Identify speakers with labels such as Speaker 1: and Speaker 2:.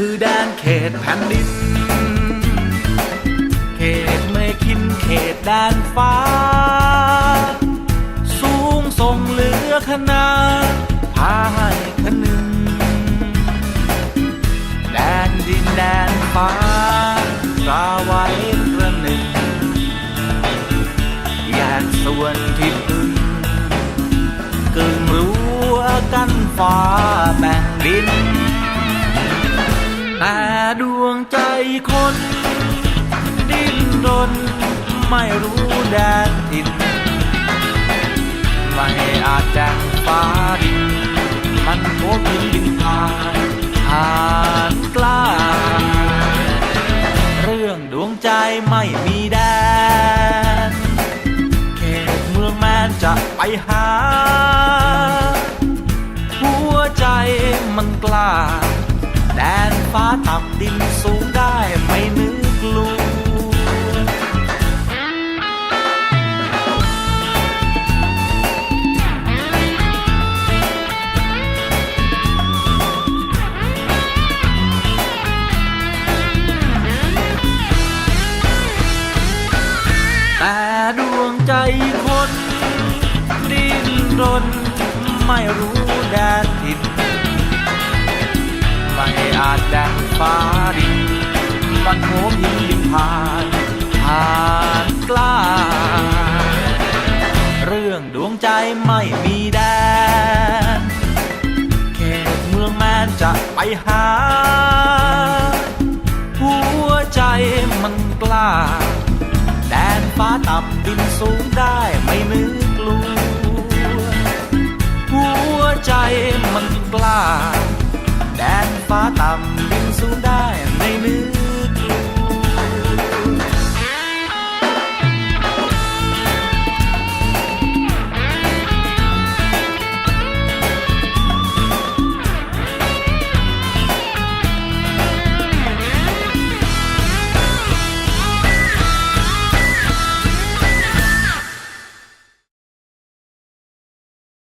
Speaker 1: คือแดนเขตแผ่นดิน เขตไม่คินเขตแดนฟ้า สูงส่งเหลือขนาดพาให้คนึงแดนดินแดนฟ้าสาไว้ประหนึ่งแยากส่วนที่พึ่งกึ่งรั้วกันฟ้าแบ่งดิน คนดิ้นรนไม่รู้แดนถิ่นไม่อาจแจ้งฟ้าดิน มันโคบินบินผ่านผ่านกล้า เรื่องดวงใจไม่มีแดนเขตเมืองแมนจะไปหา หัวใจมันกล้าแดนฟ้าต่ำดินสูง ใจคนดิ้นรนไม่รู้แดนถิ่นไม่อาจแดงฟ้าดินมันโหมหินบินผ่านผ่านกล้า เรื่องดวงใจไม่มีแดนเขตเมืองแมนจะไปหา หัวใจมันกล้า ฟ้าต่ำบินสูงได้ไม่นึกกลัว หัวใจมันกล้า แดนฟ้าต่ำ